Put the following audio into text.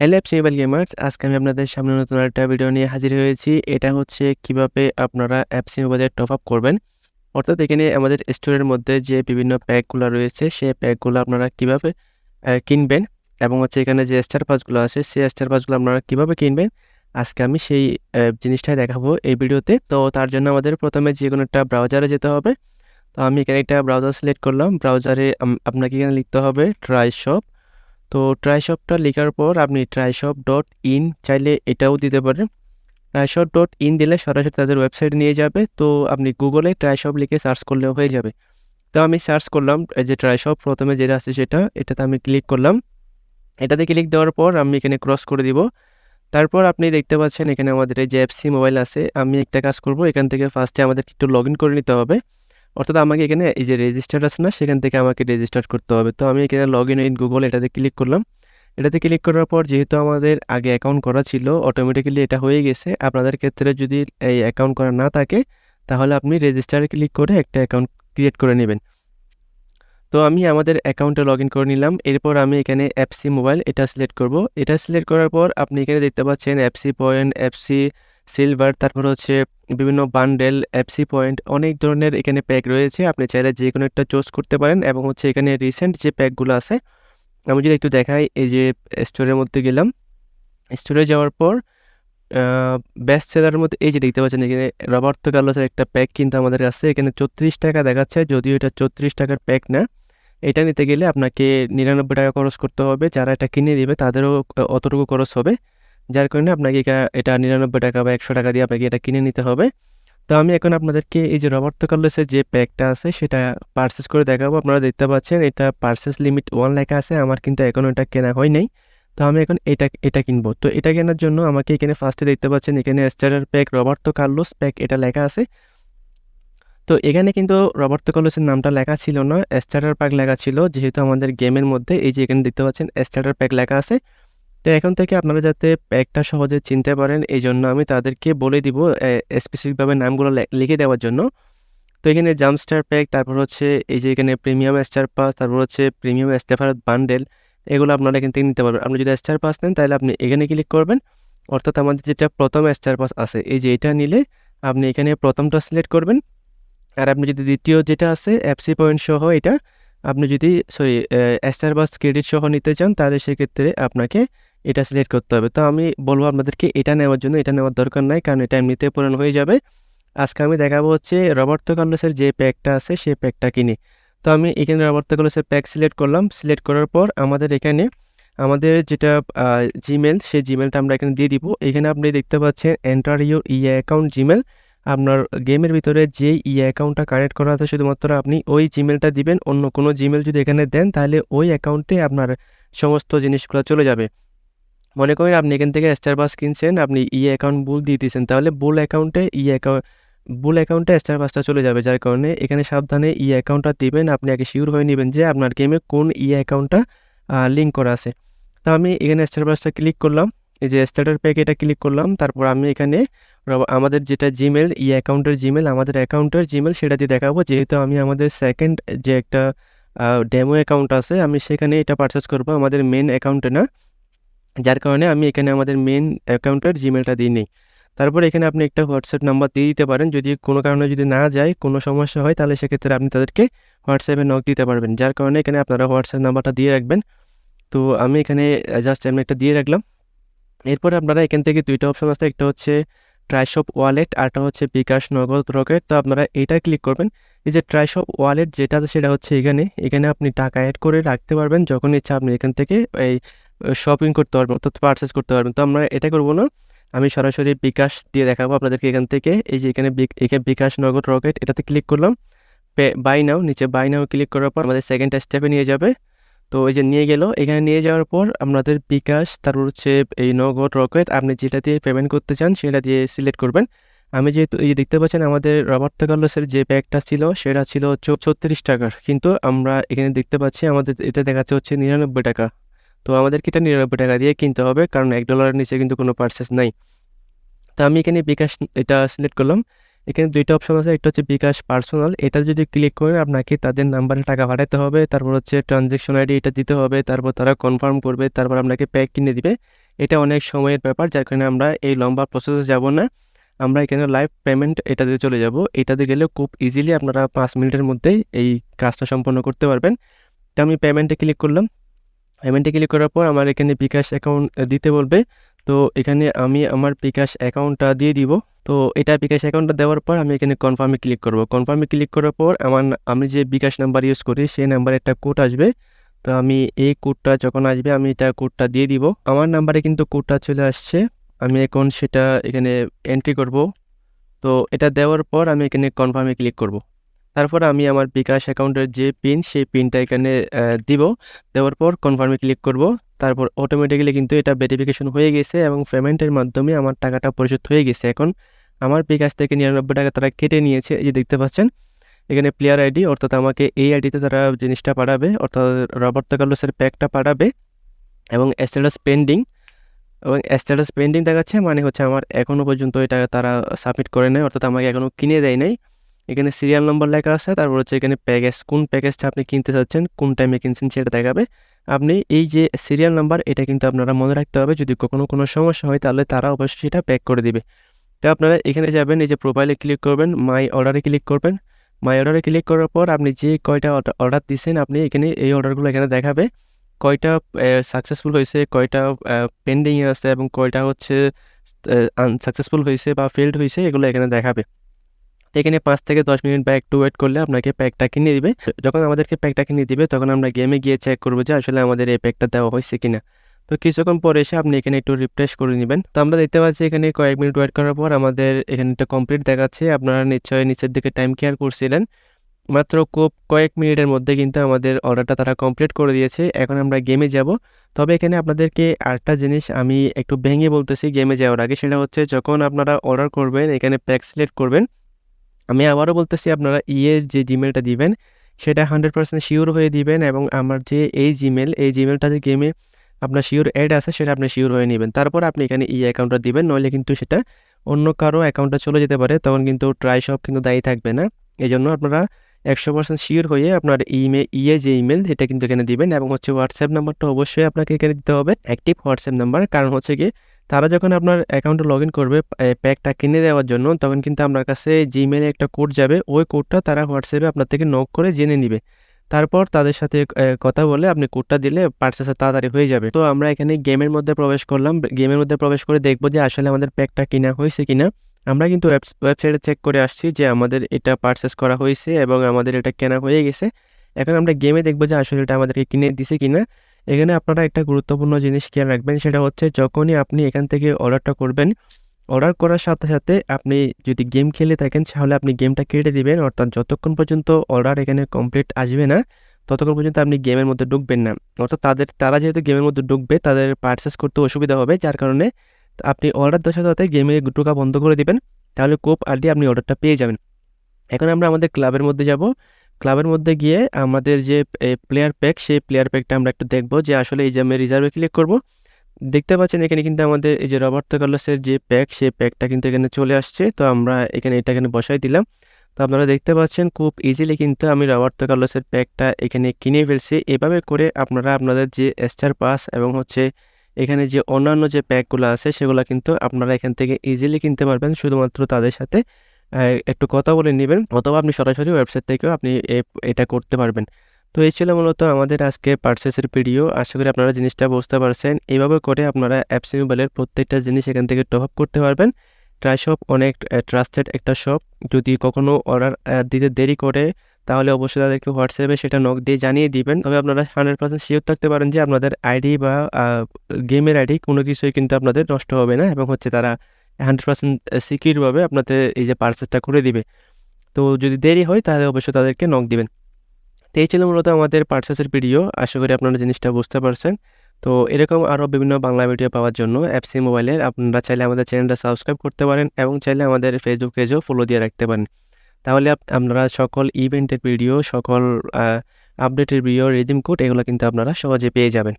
Hello mobile gamers আজকে আমি আপনাদের সামনে নতুন একটা ভিডিও নিয়ে হাজির হয়েছি। এটা হচ্ছে কীভাবে আপনারা অ্যাপস মোবাইলে টপ আপ করবেন। অর্থাৎ এখানে আমাদের স্টোরের মধ্যে যে বিভিন্ন প্যাকগুলো রয়েছে সেই প্যাকগুলো আপনারা কীভাবে কিনবেন এবং হচ্ছে এখানে যে স্টার পাসগুলো আছে সেই স্টার পাসগুলো আপনারা কীভাবে কিনবেন, আজকে আমি সেই জিনিসটাই দেখাবো এই ভিডিওতে তো। তার জন্য আমাদের প্রথমে যে কোনো একটা ব্রাউজারে যেতে হবে। তো আমি এখানে একটা ব্রাউজার সিলেক্ট করলাম। ব্রাউজারে আপনাকে এখানে লিখতে হবে ট্রাই শপ তো ট্রাই শপটা লেখার পর আপনি ট্রাই শপ ডট ইন চাইলে এটাও দিতে পারেন। ট্রাইশপ ডট ইন দিলে সরাসরি তাদের ওয়েবসাইট নিয়ে যাবে। তো আপনি গুগলে ট্রাইশপ লিখে সার্চ করলেও হয়ে যাবে। তো আমি সার্চ করলাম যে ট্রাইশপ প্রথমে যেটা আছে সেটা, এটাতে আমি ক্লিক করলাম। এটাতে ক্লিক দেওয়ার পর আমি এখানে ক্রস করে দিব। তারপর আপনি দেখতে পাচ্ছেন এখানে আমাদের এই যে এফসি মোবাইল আছে, আমি একটা কাজ করব। এখান থেকে ফার্স্টে আমাদের একটু লগ করে নিতে হবে। অর্থাৎ আমাকে এখানে এই যে রেজিস্টার আছে না, সেখান থেকে আমাকে রেজিস্টার করতে হবে। তো আমি এখানে লগ ইন ইন গুগল এটাতে ক্লিক করলাম। এটাতে ক্লিক করার পর যেহেতু আমাদের আগে অ্যাকাউন্ট করা ছিল অটোমেটিক্যালি এটা হয়ে গেছে। আপনাদের ক্ষেত্রে যদি এই অ্যাকাউন্ট করা না থাকে, তাহলে আপনি রেজিস্টারে ক্লিক করে একটা অ্যাকাউন্ট ক্রিয়েট করে নেবেন। তো আমি আমাদের অ্যাকাউন্টে লগ ইন করে নিলাম। এরপর আমি এখানে অ্যাপসি মোবাইল এটা সিলেক্ট করব। এটা সিলেক্ট করার পর আপনি এখানে দেখতে পাচ্ছেন অ্যাপসি পয়েন্ট অ্যাপসি সিলভার তারপর হচ্ছে বিভিন্ন বান্ডেল অ্যাপসি পয়েন্ট অনেক ধরনের এখানে প্যাক রয়েছে। আপনি চাইলে যে কোনো একটা চুজ করতে পারেন এবং হচ্ছে এখানে রিসেন্ট যে প্যাকগুলো আছে, আমি যদি একটু দেখাই, এই যে স্টোরের মধ্যে গেলাম। স্টোরে যাওয়ার পর বেস্ট সেলারের মধ্যে এই যে দেখতে পাচ্ছেন এখানে রবার্তো কার্লোসের একটা প্যাক কিন্তু আমাদের কাছে। এখানে চৌত্রিশ টাকা দেখাচ্ছে, যদিও এটা চৌত্রিশ টাকার প্যাক না। এটা নিতে গেলে আপনাকে নিরানব্বই টাকা খরচ করতে হবে। যারা এটা কিনে দিবে তাদেরও অতটুকু খরচ হবে। যার কারণে আপনাকে এটা- নিরানব্বই টাকা বা একশো টাকা দিয়ে আপনাকে এটা কিনে নিতে হবে। তো আমি এখন আপনাদেরকে এই যে রবার্তো কার্লোসের যে প্যাকটা আছে সেটা পারচেস করে দেখাবো। আপনারা দেখতে পাচ্ছেন এটা পারচেস লিমিট ওয়ান লেখা আছে। আমার কিন্তু এখনও এটা কেনা হয় নাই। তো আমি এখন এটা এটা কিনবো। তো এটা কেনার জন্য আমাকে এখানে ফার্স্টে দেখতে পাচ্ছেন এখানে স্টারের প্যাক রবার্তো কার্লোস প্যাক এটা লেখা আছে। তো এখানে কিন্তু রবার্তো কার্লোসের নামটা লেখা ছিল না, স্টার্টার প্যাক লেখা ছিল, যেহেতু আমাদের গেমের মধ্যে এই যে এখানে দেখতে পাচ্ছেন স্টার্টার প্যাক লেখা আছে। তো এখন থেকে আপনারা যাতে প্যাকটা সহজে চিনতে পারেন এই জন্য আমি তাদেরকে বলে দিব স্পেসিফিকভাবে নামগুলো লিখে দেওয়ার জন্য। তো এখানে জাম্প স্টার প্যাক তারপর হচ্ছে এই যে এখানে প্রিমিয়াম স্টার পাস তারপর হচ্ছে প্রিমিয়াম স্টাফার বান্ডেল এগুলো আপনারা এখান থেকে নিতে পারবেন। আপনি যদি স্টার পাস নেন, তাহলে আপনি এখানে ক্লিক করবেন। অর্থাৎ আমাদের যেটা প্রথম স্টার পাস আছে, এই যে এটা নিলে আপনি এখানে প্রথমটা সিলেক্ট করবেন। আর আপনি যদি দ্বিতীয় যেটা আছে এফসি পয়েন্ট সহ এটা, আপনি যদি সরি স্টার বাস ক্রেডিট সহ নিতে চান, তাহলে সেক্ষেত্রে আপনাকে এটা সিলেক্ট করতে হবে। তো আমি বলব আপনাদেরকে এটা নেওয়ার জন্য, এটা নেওয়ার দরকার নাই, কারণ এটা এমনিতে পূরণ হয়ে যাবে। আজকে আমি দেখাবো হচ্ছে রবার্তো কার্লোসের যে প্যাকটা আছে সেই প্যাকটা কিনি। তো আমি এখানে রবার্তো কার্লোসের প্যাক সিলেক্ট করলাম। সিলেক্ট করার পর আমাদের এখানে, আমাদের যেটা জিমেল সেই জিমেলটা আমরা এখানে দিয়ে দিব। এখানে আপনি দেখতে পাচ্ছেন enter your e account Gmail আপনার গেমের ভিতরে যে ই অ্যাকাউন্টটা কানেক্ট করা আছে, শুধুমাত্র আপনি ওই জিমেলটা দিবেন, অন্য কোনো জিমেল যদি এখানে দেন, তাহলে ওই অ্যাকাউন্টে আপনার সমস্ত জিনিসগুলো চলে যাবে। মনে করেন আপনি এখান থেকে স্টার বাস কিনছেন, আপনি ই অ্যাকাউন্ট বুল দিয়ে দিয়েছেন, তাহলে বুল অ্যাকাউন্টে ই অ্যাকাউন্ট বুল অ্যাকাউন্টে স্টার বাসটা চলে যাবে, যার কারণে এখানে সাবধানে ই অ্যাকাউন্টটা দিবেন, আপনি আগে শিওর হয়ে নেবেন যে আপনার গেমে কোন ই অ্যাকাউন্টটা লিঙ্ক করা আছে। তো আমি এখানে স্টার বাসটা ক্লিক করলাম। এই যে স্টার্টার প্যাক এটা ক্লিক করলাম, তারপর আমি এখানে আমাদের যেটা জিমেল ই অ্যাকাউন্টের জিমেল আমাদের অ্যাকাউন্টের জিমেল সেটা দিয়ে দেখাবো। যেহেতু আমি আমাদের সেকেন্ড যে একটা ডেমো অ্যাকাউন্ট আছে, আমি সেখানে এটা পারচেস করব, আমাদের মেন অ্যাকাউন্টে না। যার কারণে আমি এখানে আমাদের মেন অ্যাকাউন্টের জিমেলটা দিই নিই তারপর এখানে আপনি একটা হোয়াটসঅ্যাপ নাম্বার দিয়ে দিতে পারেন। যদি কোনো কারণে যদি না যায়, কোনো সমস্যা হয়, তাহলে সেক্ষেত্রে আপনি তাদেরকে হোয়াটসঅ্যাপে নক দিতে পারবেন। যার কারণে এখানে আপনারা হোয়াটসঅ্যাপ নাম্বারটা দিয়ে রাখবেন। তো আমি এখানে জাস্ট আমি একটা দিয়ে রাখলাম। এরপর আপনারা এখান থেকে দুইটা অপশন আছে, একটা হচ্ছে ট্রাইশপ ওয়ালেট আরটা হচ্ছে বিকাশ নগদ রকেট তো আপনারা এইটা ক্লিক করবেন। এই যে ট্রাইশপ ওয়ালেট যেটা সেটা হচ্ছে এখানে। এখানে আপনি টাকা অ্যাড করে রাখতে পারবেন যখন ইচ্ছা আপনি এখান থেকে এই শপিং করতে পারবেন, অর্থাৎ পারচেস করতে পারবেন। তো আমরা এটা করব না। আমি সরাসরি বিকাশ দিয়ে দেখাবো আপনাদেরকে এখান থেকে। এই যে এখানে এখানে বিকাশ নগদ রকেট এটাতে ক্লিক করলাম। বাই নাও নিচে বাই নাও ক্লিক করার পর আমাদের সেকেন্ড স্টেপে নিয়ে যাবে। তো এই যে নিয়ে গেল, এখানে নিয়ে যাওয়ার পর আপনাদের বিকাশ, তারপর হচ্ছে এই নগদ রকেট, আপনি যেটা দিয়ে পেমেন্ট করতে চান সেটা দিয়ে সিলেক্ট করবেন। আমি যেহেতু এই দেখতে পাচ্ছেন আমাদের রবার্তো কার্লোসের যে ব্যাগটা ছিল, সেটা ছিল ছত্রিশ টাকার। কিন্তু আমরা এখানে দেখতে পাচ্ছি আমাদের এটা দেখাচ্ছে হচ্ছে নিরানব্বই টাকা। তো আমাদেরকে এটা নিরানব্বই টাকা দিয়ে কিনতে হবে, কারণ এক ডলারের নিচে কিন্তু কোনো পার্সেস নাই। তো আমি এখানে বিকাশ এটা সিলেক্ট করলাম। এখানে দুইটা অপশন আছে, একটা হচ্ছে বিকাশ পার্সোনাল, এটা যদি ক্লিক করেন আপনাকে তাদের নাম্বারে টাকা পাঠাতে হবে, তারপর হচ্ছে ট্রানজ্যাকশন আইডি এটা দিতে হবে, তারপর তারা কনফার্ম করবে, তারপর আপনাকে প্যাক কিনে দিবে। এটা অনেক সময়ের ব্যাপার, যার কারণে আমরা এই লম্বা প্রসেসে যাব না। আমরা এখানে লাইভ পেমেন্ট এটাতে চলে যাব। এটাতে গেলে খুব ইজিলি আপনারা পাঁচ মিনিটের মধ্যেই এই কাজটা সম্পন্ন করতে পারবেন। তো আমি পেমেন্টে ক্লিক করলাম। পেমেন্টে ক্লিক করার পর আমার এখানে বিকাশ অ্যাকাউন্ট দিতে বলবে। তো এখানে আমি আমার বিকাশ অ্যাকাউন্টটা দিয়ে দিব। তো এটা বিকাশ অ্যাকাউন্টটা দেওয়ার পর আমি এখানে কনফার্মে ক্লিক করব। কনফার্মে ক্লিক করার পর আমার আমি যে বিকাশ নাম্বার ইউজ করি, সেই নাম্বারে একটা কোড আসবে। তো আমি এই কোডটা যখন আসবে, আমি এটা কোডটা দিয়ে দিব। আমার নাম্বারে কিন্তু কোডটা চলে আসছে। আমি এখন সেটা এখানে এন্ট্রি করব। তো এটা দেওয়ার পর আমি এখানে কনফার্মে ক্লিক করব। তারপর আমি আমার বিকাশ অ্যাকাউন্টের যে পিন সেই পিনটা এখানে দিব। দেওয়ার পর কনফার্মে ক্লিক করব। তারপর অটোমেটিক্যালি কিন্তু এটা ভেরিফিকেশন হয়ে গেছে এবং পেমেন্টের মাধ্যমে আমার টাকাটা পরিশোধ হয়ে গেছে। এখন আমার বিকাশ থেকে নিরানব্বই টাকা তারা কেটে নিয়েছে, এই যে দেখতে পাচ্ছেন, এখানে প্লেয়ার আইডি অর্থাৎ আমাকে এই আইডিতে তারা জিনিসটা পাঠাবে, অর্থাৎ রবার্ট কার্লোসের প্যাকটা পাঠাবে এবং স্ট্যাটাস পেন্ডিং এবং স্ট্যাটাস পেন্ডিং দেখাচ্ছে মানে হচ্ছে আমার এখনও পর্যন্ত এটা তারা সাবমিট করে নেয় অর্থাৎ আমাকে এখনও কিনে দেয় নাই। এখানে সিরিয়াল নম্বর লেখা আছে, তারপর হচ্ছে এখানে প্যাকেজ কোন প্যাকেজটা আপনি কিনতে চাচ্ছেন, কোন টাইমে কিনছেন সেটা দেখাবে। আপনি এই যে সিরিয়াল নাম্বার এটা কিন্তু আপনারা মনে রাখতে হবে, যদি কখনো কোনো সমস্যা হয় তাহলে তারা অবশ্যই সেটা প্যাক করে দিবে। তো আপনারা এখানে যাবেন, এই যে প্রোফাইলে ক্লিক করবেন মাই অর্ডারে ক্লিক করবেন। মাই অর্ডারে ক্লিক করার পর আপনি যে কয়টা অর্ডার দিচ্ছেন আপনি এখানে এই অর্ডারগুলো এখানে দেখাবে। কয়টা সাকসেসফুল হয়েছে, কয়টা পেন্ডিংয়ে আছে এবং কয়টা হচ্ছে আনসাকসেসফুল হয়েছে বা ফেল্ড হয়েছে, এগুলো এখানে দেখাবে। এখানে পাঁচ থেকে দশ মিনিট বা একটু ওয়েট করলে আপনাকে প্যাকটা কিনে দিবে। যখন আমাদেরকে প্যাকটা কিনে দিবে, তখন আমরা গেমে গিয়ে চেক করব যে আসলে আমাদের এই প্যাকটা দেওয়া হয়েছে কিনা। তো কিছুক্ষণ পরে এসে আপনি এখানে একটু রিফ্রেশ করে নেবেন। তো আমরা দেখতে পাচ্ছি এখানে কয়েক মিনিট ওয়েট করার পর আমাদের এখানে একটা কমপ্লিট দেখাচ্ছে। আপনারা নিশ্চয়ই নিচের দিকে টাইম কেয়ার করছিলেন। মাত্র খুব কয়েক মিনিটের মধ্যে কিন্তু আমাদের অর্ডারটা তারা কমপ্লিট করে দিয়েছে। এখন আমরা গেমে যাব। তবে এখানে আপনাদেরকে আরেকটা জিনিস আমি একটু ভেঙে বলতেছি গেমে যাওয়ার আগে, সেটা হচ্ছে যখন আপনারা অর্ডার করবেন, এখানে প্যাক সিলেক্ট করবেন আমি আবারও বলতেছি, আপনারা ইয়ের যে জিমেলটা দিবেন, সেটা হান্ড্রেড পার্সেন্ট শিওর হয়ে দিবেন এবং আমার যে এই জিমেল এই জিমেলটা যে গেমে আপনার শিওর অ্যাড আছে, সেটা আপনি শিওর হয়ে নেবেন। তারপর আপনি এখানে ই অ্যাকাউন্টটা দিবেন, নইলে কিন্তু সেটা অন্য কারও অ্যাকাউন্টটা চলে যেতে পারে, তখন কিন্তু ট্রাই সব কিন্তু দায়ী থাকবে না। এই জন্য আপনারা একশো পার্সেন্ট শিওর হয়ে আপনার ইমে ইয়ে যে ইমেল এটা কিন্তু এখানে দিবেন এবং হচ্ছে হোয়াটসঅ্যাপ নাম্বারটা অবশ্যই আপনাকে এখানে দিতে হবে। অ্যাক্টিভ হোয়াটসঅ্যাপ নাম্বার কারণ হচ্ছে কি তারা যখন আপনার অ্যাকাউন্টে লগ ইন করবে প্যাকটা কিনে দেওয়ার জন্য, তখন কিন্তু আপনার কাছে জিমেলে একটা কোড যাবে। ওই কোডটা তারা হোয়াটসঅ্যাপে আপনার থেকে নক করে জেনে নেবে। তারপর তাদের সাথে কথা বলে আপনি কোডটা দিলে পার্সেসটা তাড়াতাড়ি হয়ে যাবে। তো আমরা এখানে গেমের মধ্যে প্রবেশ করলাম। গেমের মধ্যে প্রবেশ করে দেখব যে আসলে আমাদের প্যাকটা কিনা হয়েছে কিনা। আমরা কিন্তু ওয়েবসাইটে চেক করে আসছি যে আমাদের এটা পারচেস করা হয়েছে এবং আমাদের এটা কেনা হয়ে গেছে। এখন আমরা গেমে দেখব যে আসলে এটা আমাদেরকে কিনে দিছে কিনা। এখানে আপনারা একটা গুরুত্বপূর্ণ জিনিস খেয়াল রাখবেন, সেটা হচ্ছে যখনই আপনি এখান থেকে অর্ডারটা করবেন অর্ডার করার সাথে সাথে আপনি যদি গেম খেলে থাকেন, তাহলে আপনি গেমটা কেটে দিবেন। অর্থাৎ যতক্ষণ পর্যন্ত অর্ডার এখানে কমপ্লিট আসবে না, ততক্ষণ পর্যন্ত আপনি গেমের মধ্যে ঢুকবেন না। অর্থাৎ তাদের, তারা যেহেতু গেমের মধ্যে ঢুকবে, তাদের পারচেস করতে অসুবিধা হবে, যার কারণে আপনি অর্ডার দেওয়ার সাথে সাথে গেমে ঢোকা বন্ধ করে দিবেন, তাহলে খুব আর্লি আপনি অর্ডারটা পেয়ে যাবেন। এখন আমরা আমাদের ক্লাবের মধ্যে যাব। ক্লাবের মধ্যে গিয়ে আমাদের যে প্লেয়ার প্যাক সেই প্লেয়ার প্যাকটা আমরা একটু দেখব যে আসলে এই যে আমি রিজার্ভে ক্লিক করব। দেখতে পাচ্ছেন এখানে কিন্তু আমাদের এই যে রবার্ট কার্লোসের যে প্যাক সেই প্যাকটা কিন্তু এখানে চলে আসছে। তো আমরা এখানে এটা এখানে বসাই দিলাম। তো আপনারা দেখতে পাচ্ছেন খুব ইজিলি কিন্তু আমি রবার্ট কার্লোসের প্যাকটা এখানে কিনে ফেলছি। এভাবে করে আপনারা আপনাদের যে স্টার পাস এবং হচ্ছে এখানে যে অন্যান্য যে প্যাকগুলো আছে, সেগুলো কিন্তু আপনারা এখান থেকে ইজিলি কিনতে পারবেন। শুধুমাত্র তাদের সাথে একটু কথা বলে নেবেন অথবা আপনি সরাসরি ওয়েবসাইট থেকেও আপনি এটা করতে পারবেন। তো এই ছিল মূলত আমাদের আজকে পার্সেসের ভিডিও আশা করি আপনারা জিনিসটা বুঝতে পারছেন। এইভাবে করে আপনারা অ্যাপসি মোবাইলের প্রত্যেকটা জিনিস এখান থেকে টপ আপ করতে পারবেন। ট্রাই শপ অনেক ট্রাস্টেড একটা শপ যদি কখনও অর্ডার দিতে দেরি করে, তাহলে অবশ্যই তাদেরকে হোয়াটসঅ্যাপে সেটা নক দিয়ে জানিয়ে দিবেন। তবে আপনারা হান্ড্রেড পার্সেন্ট শিওর থাকতে পারেন যে আপনাদের আইডি বা গেমের আইডি কোনো কিছুই কিন্তু আপনাদের নষ্ট হবে না এবং হচ্ছে তারা হান্ড্রেড পার্সেন্ট সিকিউরভাবে আপনাদের এই যে পার্সেসটা করে দিবে। তো যদি দেরি হয়, তাহলে অবশ্যই তাদেরকে নক দিবেন। তো এই ছিল মূলত আমাদের পার্সেসের ভিডিও আশা করি আপনারা জিনিসটা বুঝতে পারছেন। তো এরকম আরও বিভিন্ন বাংলা ভিডিও পাওয়ার জন্য অ্যাপসি মোবাইলের আপনারা চাইলে আমাদের চ্যানেলটা সাবস্ক্রাইব করতে পারেন এবং চাইলে আমাদের ফেসবুক পেজেও ফলো দিয়ে রাখতে পারেন। তাহলে আপনারা সকল ইভেন্টের ভিডিও সকল আপডেটের ভিডিও রিডিম কোড এগুলো কিন্তু আপনারা সহজে পেয়ে যাবেন।